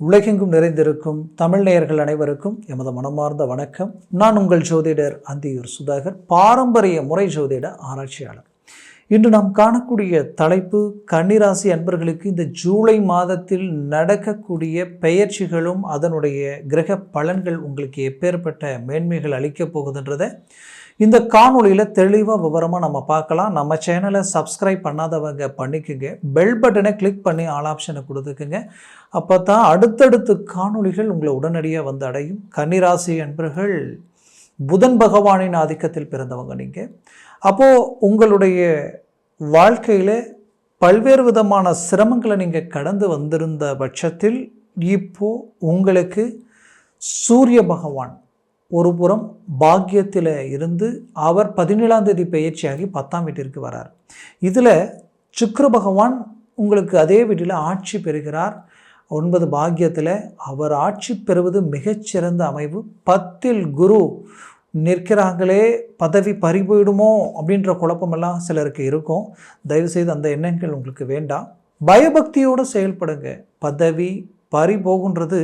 உலகெங்கும் நிறைந்திருக்கும் தமிழ் நேயர்கள் அனைவருக்கும் எமது மனமார்ந்த வணக்கம். நான் உங்கள் ஜோதிடர் அந்தியூர் சுதாகர் பாரம்பரிய முறை ஜோதிட ஆராய்ச்சியாளர். இன்று நாம் காணக்கூடிய தலைப்பு கன்னிராசி அன்பர்களுக்கு இந்த ஜூலை மாதத்தில் நடக்கக்கூடிய பெயர்ச்சிகளும் அதனுடைய கிரக பலன்கள் உங்களுக்கு எப்பேற்பட்ட மேன்மைகள் அளிக்கப் போகுதுன்றதை இந்த காணொளியில் தெளிவாக விவரமாக நம்ம பார்க்கலாம். நம்ம சேனலை சப்ஸ்கிரைப் பண்ணாதவங்க பண்ணிக்கோங்க. பெல் பட்டனை கிளிக் பண்ணி ஆல் ஆப்ஷனை கொடுத்துக்குங்க. அப்போ தான் அடுத்தடுத்து காணொளிகள் உங்களை உடனடியாக வந்து அடையும். கன்னிராசி அன்பர்கள் புதன் பகவானின் ஆதிக்கத்தில் பிறந்தவங்க நீங்கள் அப்போது உங்களுடைய வாழ்க்கையில் பல்வேறு விதமான சிரமங்களை நீங்கள் கடந்து வந்திருந்த பட்சத்தில் இப்போது உங்களுக்கு சூரிய பகவான் ஒரு புறம் பாக்கியத்தில் இருந்து அவர் பதினேழாம் தேதி பயிற்சியாகி பத்தாம் வீட்டிற்கு வரார். இதில் சுக்கர பகவான் உங்களுக்கு அதே வீட்டில் ஆட்சி பெறுகிறார். ஒன்பது பாக்கியத்தில் அவர் ஆட்சி பெறுவது மிகச்சிறந்த அமைவு. பத்தில் குரு நிற்கிறாங்களே பதவி பறிபோயிடுமோ அப்படின்ற குழப்பமெல்லாம் சிலருக்கு இருக்கும். தயவுசெய்து அந்த எண்ணங்கள் உங்களுக்கு வேண்டாம். பயபக்தியோடு செயல்படுங்க. பதவி பறி போகுன்றது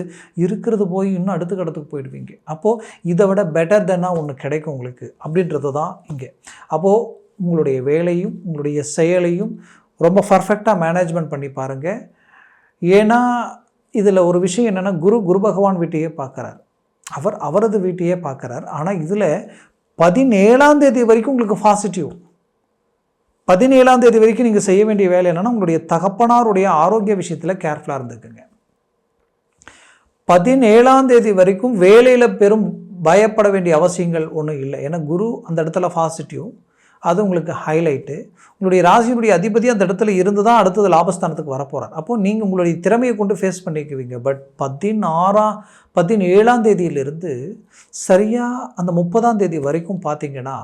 இருக்கிறது போய் இன்னும் அடுத்த கடத்துக்கு போயிடுவீங்க. அப்போது இதை விட பெட்டர் தென்னாக ஒன்று கிடைக்கும் உங்களுக்கு. அப்படின்றது தான் இங்கே. அப்போது உங்களுடைய வேலையும் உங்களுடைய செயலையும் ரொம்ப பர்ஃபெக்டாக மேனேஜ்மெண்ட் பண்ணி பாருங்கள் ஏன்னா இதில் ஒரு விஷயம் என்னென்னா குரு குரு பகவான் வீட்டையே பார்க்குறார் அவர் அவரது வீட்டையே பார்க்குறார் ஆனால் இதில் பதினேழாம் தேதி வரைக்கும் உங்களுக்கு பாசிட்டிவ் பதினேழாம் தேதி வரைக்கும் நீங்கள் செய்ய வேண்டிய வேலை என்னென்னா உங்களுடைய தகப்பனாருடைய ஆரோக்கிய விஷயத்தில் கேர்ஃபுல்லாக இருந்துக்குங்க. பதினேழாம் தேதி வரைக்கும் வேலையில் பெரும் பயப்பட வேண்டிய அவசியங்கள் ஒன்றும் இல்லை. ஏன்னா குரு அந்த இடத்துல பாசிட்டிவ் அது உங்களுக்கு ஹைலைட்டு உங்களுடைய ராசியினுடைய அதிபதி அந்த இடத்துல இருந்து தான் அடுத்தது லாபஸ்தானத்துக்கு வரப்போகிறார் அப்போது நீங்கள் உங்களுடைய திறமையை கொண்டு ஃபேஸ் பண்ணிக்குவீங்க. பட் பதினாறாம் பதினேழாம் தேதியிலிருந்து சரியாக அந்த முப்பதாம் தேதி வரைக்கும் பார்த்தீங்கன்னா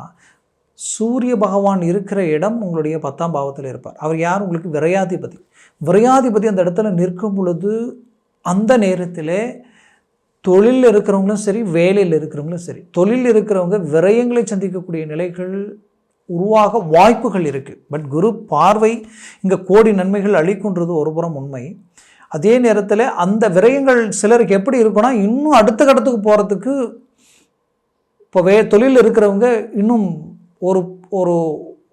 சூரிய பகவான் இருக்கிற இடம் உங்களுடைய பத்தாம் பாவத்தில் இருப்பார். அவர் யார்? உங்களுக்கு விரையாதிபதி. விரையாதிபதி அந்த இடத்துல நிற்கும் பொழுது அந்த நேரத்தில் தொழிலில் இருக்கிறவங்களும் சரி வேலையில் இருக்கிறவங்களும் சரி தொழிலில் இருக்கிறவங்க விரயங்களை சந்திக்கக்கூடிய நிலைகள் உருவாக வாய்ப்புகள் இருக்குது பட் குரு பார்வை இங்கே கோடி நன்மைகள் அளிக்குன்றது ஒரு புறம் உண்மை. அதே நேரத்தில் அந்த விரயங்கள் சிலருக்கு எப்படி இருக்குன்னா இன்னும் அடுத்த கட்டத்துக்கு போகிறதுக்கு இப்போ வே தொழில் இருக்கிறவங்க இன்னும் ஒரு ஒரு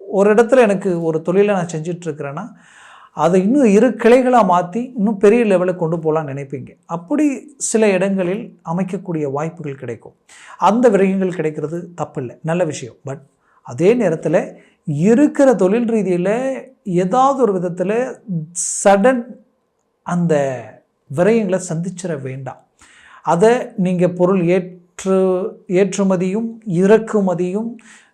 ஒரு இடத்துல எனக்கு ஒரு தொழிலை நான் செஞ்சிட்ருக்கிறேன்னா அதை இன்னும் இரு கிளைகளாக மாற்றி இன்னும் பெரிய லெவலுக்கு கொண்டு போகலான்னு நினைப்பீங்க. அப்படி சில இடங்களில் அமைக்கக்கூடிய வாய்ப்புகள் கிடைக்கும். அந்த விரயங்கள் கிடைக்கிறது தப்பில்லை. நல்ல விஷயம். பட் அதே நேரத்தில் இருக்கிற தொழில் ரீதியில் ஏதாவது ஒரு விதத்தில் சடன் அந்த விரயங்களை சந்திச்சிட வேண்டாம். அதை நீங்கள் பொருள் ஏற்று ஏற்றுமதியும் இறக்குமதியும்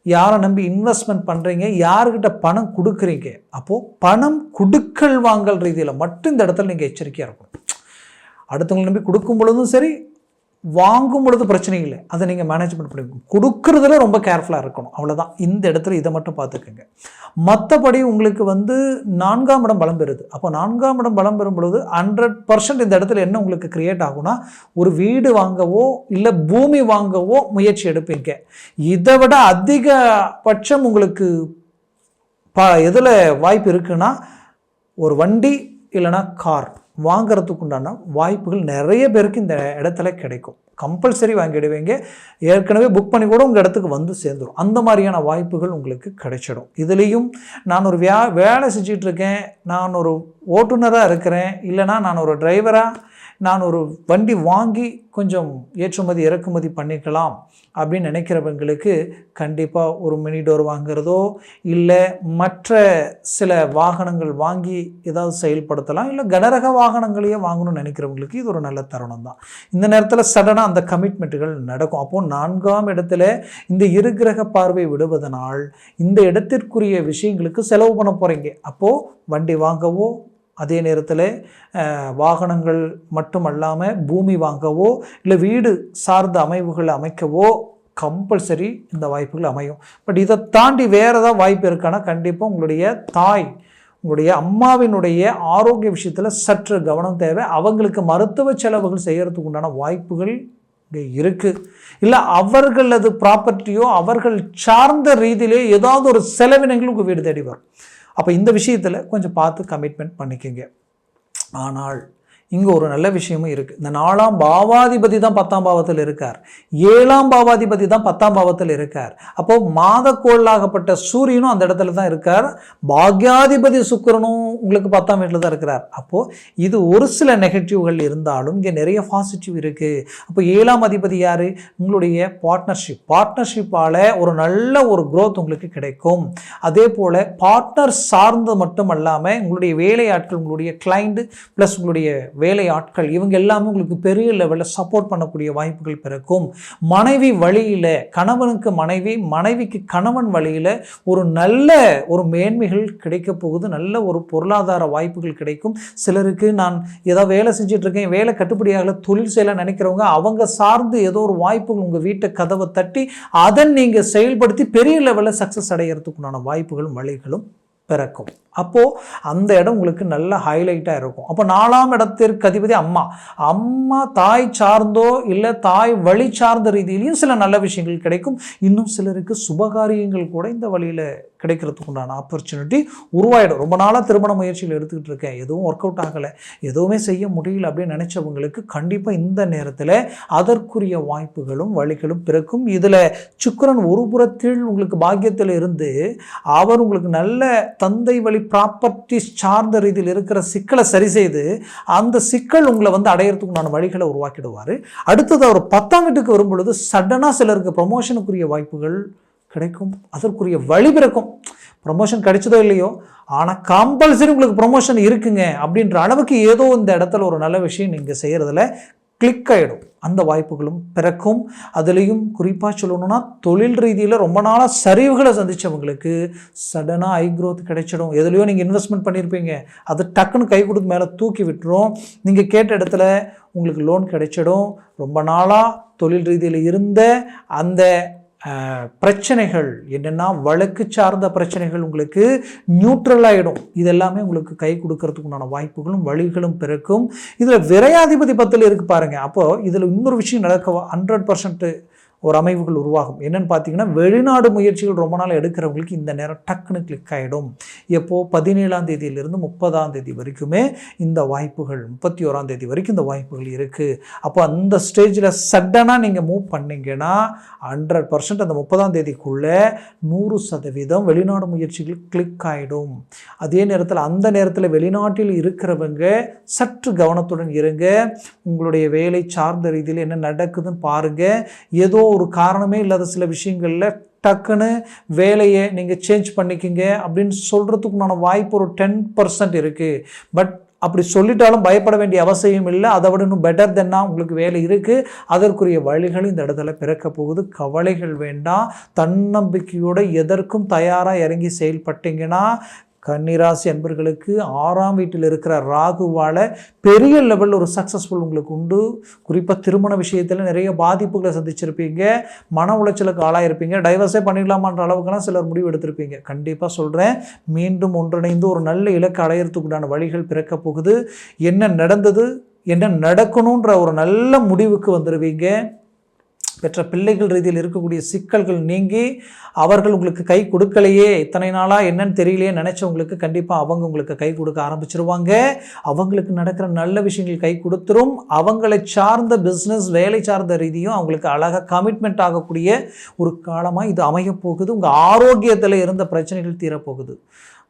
யாரை நம்பி இன்வெஸ்ட்மெண்ட் பண்ணுறீங்க யாருக்கிட்ட பணம் கொடுக்குறீங்க அப்போது பணம் கொடுக்கல் வாங்கல் ரீதியில் மட்டும் இந்த இடத்துல நீங்கள் எச்சரிக்கையாக இருக்கணும். அடுத்தவங்களை நம்பி கொடுக்கும் பொழுதும் சரி வாங்கும் பொழுது பிரச்சனை இல்லை. அதை நீங்கள் மேனேஜ்மெண்ட் பண்ணி கொடுக்குறதுல ரொம்ப கேர்ஃபுல்லாக இருக்கணும். அவ்வளோதான் இந்த இடத்துல இதை மட்டும் பார்த்துக்கோங்க. மற்றபடி உங்களுக்கு வந்து நான்காம் இடம் பலம் பெறுது. அப்போ நான்காம் இடம் பலம் பெறும் பொழுது ஹண்ட்ரட் பர்சன்ட் இந்த இடத்துல என்ன உங்களுக்கு கிரியேட் ஆகும்னா ஒரு வீடு வாங்கவோ இல்லை பூமி வாங்கவோ முயற்சி எடுப்பீங்க. இதை விட அதிகபட்சம் உங்களுக்கு ப எதில் வாய்ப்பு இருக்குன்னா ஒரு வண்டி இல்லைனா கார். வாங்கிறதுக்கு உண்டான வாய்ப்புகள் நிறைய பேருக்கு இந்த இடத்துல கிடைக்கும். கம்பல்சரி வாங்கிடுவீங்க. ஏற்கனவே புக் பண்ணி கூட உங்கள் இடத்துக்கு வந்து சேர்ந்துடும் அந்த மாதிரியான வாய்ப்புகள் உங்களுக்கு கிடைச்சிடும். இதுலேயும் நான் ஒரு வியா வேலை செஞ்சிட்ருக்கேன் நான் ஒரு ஓட்டுநராக இருக்கிறேன். இல்லைனா நான் ஒரு டிரைவராக நான் ஒரு வண்டி வாங்கி கொஞ்சம் ஏற்றுமதி இறக்குமதி பண்ணிக்கலாம் அப்படின்னு நினைக்கிறவங்களுக்கு கண்டிப்பாக ஒரு மினி டோர் வாங்குறதோ இல்லை மற்ற சில வாகனங்கள் வாங்கி ஏதாவது செயல்படுத்தலாம் இல்லை கனரக வாகனங்களையே வாங்கணும்னு நினைக்கிறவங்களுக்கு இது ஒரு நல்ல தருணம் தான். இந்த நேரத்தில் சடனாக அந்த கமிட்மெண்ட்டுகள் நடக்கும். அப்போது நான்காம் இடத்துல இந்த இருகிரக பார்வை விடுவதனால் இந்த இடத்திற்குரிய விஷயங்களுக்கு செலவு பண்ண போகிறீங்க அப்போது வண்டி வாங்கவோ அதே நேரத்தில் வாகனங்கள் மட்டுமல்லாமல் பூமி வாங்கவோ இல்லை வீடு சார்ந்த அமைவுகளை அமைக்கவோ கம்பல்சரி இந்த வாய்ப்புகள் அமையும். பட் இதை தாண்டி வேறு ஏதாவது வாய்ப்பு இருக்கான்னா கண்டிப்பாக உங்களுடைய தாய் உங்களுடைய அம்மாவினுடைய ஆரோக்கிய விஷயத்தில் சற்று கவனம் தேவை. அவங்களுக்கு மருத்துவ செலவுகள் செய்கிறதுக்கு உண்டான வாய்ப்புகள் இங்கே இருக்குது இல்லை அவர்களது ப்ராப்பர்ட்டியோ அவர்கள் சார்ந்த ரீதியிலே ஏதாவது ஒரு செலவினங்கள் உங்கள் வீடு தேடி வரும். அப்போ இந்த விஷயத்தில் கொஞ்சம் பார்த்து கமிட்மெண்ட் பண்ணிக்கோங்க. ஆனால் இங்கே ஒரு நல்ல விஷயமும் இருக்குது இந்த நாலாம் பாவாதிபதி தான் பத்தாம் பாவத்தில் இருக்கார். ஏழாம் பாவாதிபதி தான் பத்தாம் பாவத்தில் இருக்கார். அப்போது மாதக்கோளாகப்பட்ட சூரியனும் அந்த இடத்துல தான் இருக்கார். பாக்யாதிபதி சுக்கரனும் உங்களுக்கு பத்தாம் வீட்டில் தான் இருக்கிறார். அப்போது இது ஒரு சில நெகட்டிவ்கள் இருந்தாலும் இங்கே நிறைய பாசிட்டிவ் இருக்குது அப்போ ஏழாம் அதிபதி யார்? உங்களுடைய பார்ட்னர்ஷிப் பார்ட்னர்ஷிப்பால் ஒரு நல்ல ஒரு க்ரோத் உங்களுக்கு கிடைக்கும். அதே போல் பார்ட்னர் சார்ந்து மட்டும் அல்லாமல் உங்களுடைய வேலையாட்கள் உங்களுடைய கிளைண்ட்டு ப்ளஸ் உங்களுடைய வேலை ஆட்கள் இவங்க எல்லாமே உங்களுக்கு பெரிய லெவலில் சப்போர்ட் பண்ணக்கூடிய வாய்ப்புகள் பிறக்கும். மனைவி வழியில் கணவனுக்கு மனைவி மனைவிக்கு கணவன் வழியில் ஒரு நல்ல ஒரு மேன்மைகள் கிடைக்க போகுது நல்ல ஒரு பொருளாதார வாய்ப்புகள் கிடைக்கும். சிலருக்கு நான் ஏதோ வேலை செஞ்சிட்ருக்கேன் வேலை கட்டுப்படியாகல தொழில் செய்யல நினைக்கிறவங்க அவங்க சார்ந்து ஏதோ ஒரு வாய்ப்புகள் உங்கள் வீட்டை கதவை தட்டி அதன் நீங்கள் செயல்படுத்தி பெரிய லெவலில் சக்ஸஸ் அடைகிறதுக்குண்டான வாய்ப்புகளும் வழிகளும் பிறக்கும். அப்போது அந்த இடம் உங்களுக்கு நல்ல ஹைலைட்டாக இருக்கும். அப்போ நாலாம் இடத்திற்கு அதிபதி அம்மா. அம்மா தாய் சார்ந்தோ இல்லை தாய் வழி சார்ந்த ரீதியிலையும் சில நல்ல விஷயங்கள் கிடைக்கும். இன்னும் சிலருக்கு சுபகாரியங்கள் கூட இந்த வழியில் கிடைக்கிறதுக்கு உண்டான ஆப்பர்ச்சுனிட்டி உருவாயிடும். ரொம்ப நாளாக திருமண முயற்சிகள் எடுத்துக்கிட்டு இருக்கேன். எதுவும் ஒர்க் அவுட் ஆகலை. எதுவுமே செய்ய முடியல அப்படின்னு நினச்சவங்களுக்கு கண்டிப்பாக இந்த நேரத்தில் அதற்குரிய வாய்ப்புகளும் வழிகளும் பிறக்கும். இதில் சுக்கரன் ஒரு புறத்தில் உங்களுக்கு பாக்கியத்தில் இருந்து அவர் உங்களுக்கு நல்ல தந்தை வழி ப்ராப்பர்ட்டிஸ் சார்ந்த ரீதியில் இருக்கிற சிக்கலை சரி செய்து அந்த சிக்கல் உங்களை வந்து அடையிறதுக்குண்டான வழிகளை உருவாக்கிடுவார். அடுத்தது அவர் பத்தாம் வீட்டுக்கு வரும்பொழுது சடனாக சிலருக்கு ப்ரொமோஷனுக்குரிய வாய்ப்புகள் கிடைக்கும். அதற்குரிய வழி பிறக்கும். ப்ரமோஷன் கிடைச்சதோ இல்லையோ? ஆனால் கம்பல்சரி உங்களுக்கு ப்ரொமோஷன் இருக்குங்க அப்படின்ற அளவுக்கு ஏதோ இந்த இடத்துல ஒரு நல்ல விஷயம் நீங்கள் செய்கிறதுல கிளிக் ஆகிடும் அந்த வாய்ப்புகளும் பிறக்கும். அதுலேயும் குறிப்பாக சொல்லணும்னா தொழில் ரீதியில் ரொம்ப நாளாக சரிவுகளை சந்தித்தவங்களுக்கு சடனாக ஐ க்ரோத் கிடைச்சிடும். எதுலேயோ நீங்கள் இன்வெஸ்ட்மெண்ட் பண்ணியிருப்பீங்க அது டக்குன்னு கை கொடுத்து மேலே தூக்கி விட்டுரும். நீங்கள் கேட்ட இடத்துல உங்களுக்கு லோன் கிடைச்சிடும். ரொம்ப நாளாக தொழில் ரீதியில் இருந்த அந்த பிரச்சனைகள் என்னென்னா வழக்கு சார்ந்த பிரச்சனைகள் உங்களுக்கு நியூட்ரலாகிடும் இதெல்லாமே உங்களுக்கு கை கொடுக்கறதுக்கு உண்டான வாய்ப்புகளும் வழிகளும் பிறக்கும். இதில் விரையாதிபதி பத்தில் இருக்கு பாருங்கள் அப்போது இதில் இன்னொரு விஷயம் நடக்க ஹண்ட்ரட் பர்சன்ட்டு ஒரு அமைவுகள் உருவாகும். என்னன்னு பார்த்தீங்கன்னா வெளிநாடு முயற்சிகள் ரொம்ப நாள் எடுக்கிறவங்களுக்கு இந்த நேரம் டக்குன்னு கிளிக் ஆகிடும் எப்போது பதினேழாம் தேதியிலிருந்து முப்பதாம் தேதி வரைக்குமே இந்த வாய்ப்புகள் முப்பத்தி ஓராம் தேதி வரைக்கும் இந்த வாய்ப்புகள் இருக்குது அப்போ அந்த ஸ்டேஜில் சடனாக நீங்கள் மூவ் பண்ணிங்கன்னா ஹண்ட்ரட் பர்சன்ட் அந்த முப்பதாம் தேதிக்குள்ளே நூறு சதவீதம் வெளிநாடு முயற்சிகள் கிளிக் ஆகிடும் அதே நேரத்தில் அந்த நேரத்தில் வெளிநாட்டில் இருக்கிறவங்க சற்று கவனத்துடன் இருங்க. உங்களுடைய வேலை சார்ந்த ரீதியில் என்ன நடக்குதுன்னு பாருங்கள் ஏதோ ஒரு காரணமே இல்லாத சில விஷயங்களில் டக்குன்னு வேலையை நீங்கள் சேஞ்ச் பண்ணிக்கிங்க அப்படின்னு சொல்கிறதுக்குண்டான வாய்ப்பு ஒரு டென் பர்சன்ட் இருக்குது பட் அப்படி சொல்லிட்டாலும் பயப்பட வேண்டிய அவசியம் இல்லை. அதை விட இன்னும் பெட்டர் தென்னா உங்களுக்கு வேலை இருக்குது அதற்குரிய வழிகள் இந்த இடத்துல பிறக்க போகுது. கவலைகள் வேண்டாம். தன்னம்பிக்கையோடு எதற்கும் தயாராக இறங்கி செயல்பட்டீங்கன்னா கன்னிராசி அன்பர்களுக்கு ஆறாம் வீட்டில் இருக்கிற ராகுவால் பெரிய லெவலில் ஒரு சக்ஸஸ்ஃபுல் உங்களுக்கு உண்டு. குறிப்பாக திருமண விஷயத்தில் நிறைய பாதிப்புகளை சந்திச்சிருப்பீங்க. மன உளைச்சலுக்கு ஆளாயிருப்பீங்க. டைவர்ஸே பண்ணிடலாமான்ற அளவுக்குலாம் சிலர் முடிவு எடுத்திருப்பீங்க. கண்டிப்பாக சொல்கிறேன் மீண்டும் ஒன்றிணைந்து ஒரு நல்ல இலக்கு அடையிறதுக்குண்டான வழிகள் பிறக்க போகுது. என்ன நடந்தது? என்ன நடக்கணுன்ற ஒரு நல்ல முடிவுக்கு வந்துடுவீங்க பெற்ற பிள்ளைகள் ரீதியில் இருக்கக்கூடிய சிக்கல்கள் நீங்கி அவர்கள் உங்களுக்கு கை கொடுக்கலையே இத்தனை நாளாக என்னன்னு தெரியலையே நினச்சவங்களுக்கு கண்டிப்பாக அவங்க உங்களுக்கு கை கொடுக்க ஆரம்பிச்சிருவாங்க. அவங்களுக்கு நடக்கிற நல்ல விஷயங்கள் கை கொடுத்துரும். அவங்களை சார்ந்த பிஸ்னஸ் வேலை சார்ந்த ரீதியும் அவங்களுக்கு அழகாக கமிட்மெண்ட் ஆகக்கூடிய ஒரு காலமாக இது அமையப்போகுது. உங்கள் ஆரோக்கியத்தில் இருந்த பிரச்சனைகள் தீரப்போகுது.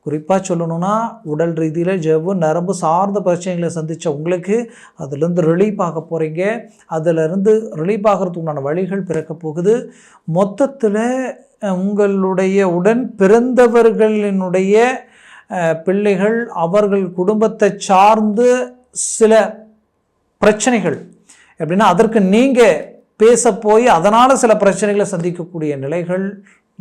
குறிப்பாக சொல்லணும்னா உடல் ரீதியில் ஜவ்வு நரம்பு சார்ந்த பிரச்சனைகளை சந்தித்த உங்களுக்கு அதுலேருந்து ரிலீஃப் ஆக போகிறீங்க அதிலிருந்து ரிலீஃப் ஆகிறதுக்குண்டான வழிகள் பிறக்க போகுது. மொத்தத்தில் உங்களுடைய உடன் பிறந்தவர்களினுடைய பிள்ளைகள் அவர்கள் குடும்பத்தை சார்ந்து சில பிரச்சனைகள். எப்படின்னா அதற்கு நீங்கள் பேச போய் அதனால் சில பிரச்சனைகளை சந்திக்கக்கூடிய நிலைகள்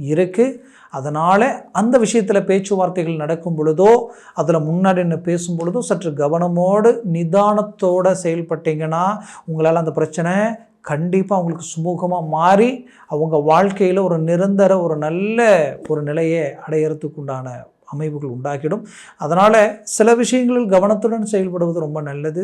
இருக்குது அதனால் அந்த விஷயத்தில் பேச்சுவார்த்தைகள் நடக்கும் பொழுதோ அதில் முன்னாடி என்ன பேசும் பொழுதோ சற்று கவனமோடு நிதானத்தோடு செயல்பட்டீங்கன்னா உங்களால் அந்த பிரச்சனை கண்டிப்பாக அவங்களுக்கு சுமூகமாக மாறி அவங்க வாழ்க்கையில் ஒரு நிரந்தர ஒரு நல்ல ஒரு நிலையை அடையிறதுக்குண்டான அமைவுகள் அமைப்புகள் உண்டாக்கிடும். அதனால் சில விஷயங்களில் கவனத்துடன் செயல்படுவது ரொம்ப நல்லது.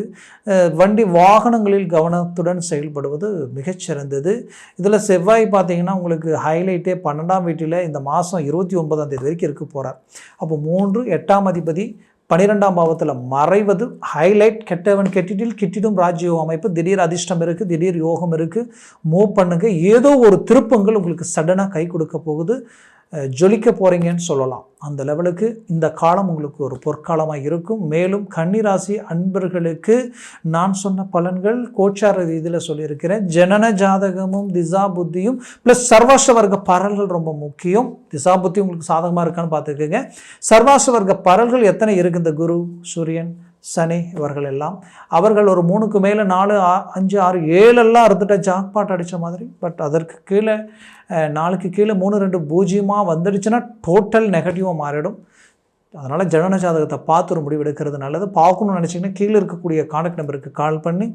வண்டி வாகனங்களில் கவனத்துடன் செயல்படுவது மிகச்சிறந்தது இதில் செவ்வாய் பார்த்தீங்கன்னா உங்களுக்கு ஹைலைட்டே பன்னெண்டாம் வீட்டில் இந்த மாதம் இருபத்தி ஒன்பதாம் தேதி வரைக்கும் இருக்க போகிறார் அப்போ மூன்று எட்டாம் அதிபதி பன்னிரெண்டாம் பாவத்தில் மறைவது ஹைலைட் கெட்டவன் கெட்டிடில் கிட்டிடும் ராஜ்யோக அமைப்பு. திடீர் அதிர்ஷ்டம் இருக்குது திடீர் யோகம் இருக்குது மூவ் பண்ணுங்கள் ஏதோ ஒரு திருப்பங்கள் உங்களுக்கு சடனாக கை கொடுக்க போகுது. ஜொலிக்க போகிறீங்கன்னு சொல்லலாம். அந்த லெவலுக்கு இந்த காலம் உங்களுக்கு ஒரு பொற்காலமாக இருக்கும். மேலும் கன்னிராசி அன்பர்களுக்கு நான் சொன்ன பலன்கள் கோச்சார ரீதியில் சொல்லியிருக்கிறேன். ஜனன ஜாதகமும் திசா புத்தியும் ப்ளஸ் சர்வாச வர்க்க பரல்கள் ரொம்ப முக்கியம். திசா புத்தி உங்களுக்கு சாதகமாக இருக்கான்னு பார்த்துக்கோங்க. சர்வாச வர்க்க பரல்கள் எத்தனை இருக்கு இந்த குரு சூரியன்? சனி இவர்கள் எல்லாம் அவர்கள் ஒரு மூணுக்கு மேலே நாலு அஞ்சு ஆறு ஏழெல்லாம் இருந்துட்ட ஜாக்பாட் அடித்த மாதிரி. பட் அதற்கு கீழே நாளுக்கு கீழே மூணு ரெண்டு பூஜ்ஜியமாக வந்துடுச்சுன்னா டோட்டல் நெகட்டிவாக மாறிடும். அதனால் ஜனன ஜாதகத்தை பார்த்து ஒரு முடிவு எடுக்கிறது நல்லது. பார்க்கணும்னு நினச்சிங்கன்னா கீழே இருக்கக்கூடிய கான்டாக்ட் நம்பருக்கு கால் பண்ணி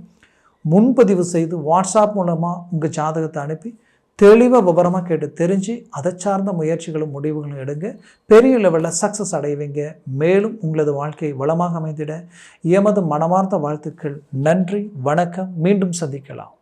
முன்பதிவு செய்து வாட்ஸ்அப் மூலமாக உங்கள் ஜாதகத்தை அனுப்பி தெளிவாக விவரமாக கேட்டு தெரிஞ்சு அதை சார்ந்த முயற்சிகளும் முடிவுகளும் எடுங்க. பெரிய லெவலில் சக்ஸஸ் அடைவீங்க. மேலும் உங்களது வாழ்க்கை வளமாக அமைந்திட. எமது மனமார்ந்த வாழ்த்துக்கள். நன்றி. வணக்கம். மீண்டும் சந்திக்கலாம்.